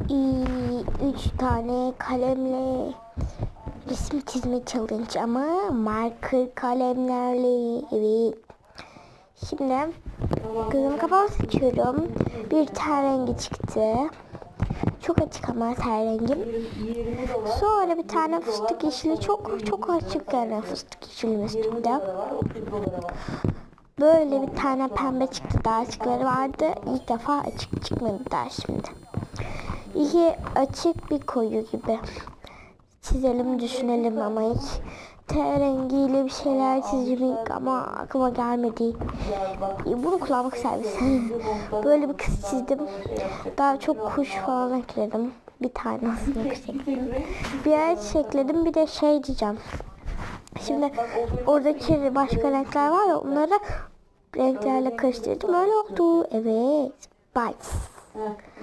Üç tane kalemle resim çizme challenge ama marker kalemlerle evet. Şimdi gözüm kapalı seçiyorum. Bir ten rengi çıktı. Çok açık ama ten rengim. Sonra bir tane fıstık yeşili çok çok açık yani fıstık yeşili üstünde. Böyle bir tane pembe çıktı. Daha açıkları vardı. İlk defa açık çıkmadı daha şimdi. İyi açık bir koyu gibi. Çizelim düşünelim ama hiç ten rengiyle bir şeyler ilk ama aklıma gelmedi. Bunu kullanmak isterdim. Böyle bir kız çizdim. Daha çok kuş falan ekledim. Bir tane aslında kuş. Bir ay ekledim bir de şey diyeceğim. Şimdi oradaki başka renkler var ya onları renklerle karıştırdım öyle oldu. Evet. Bye.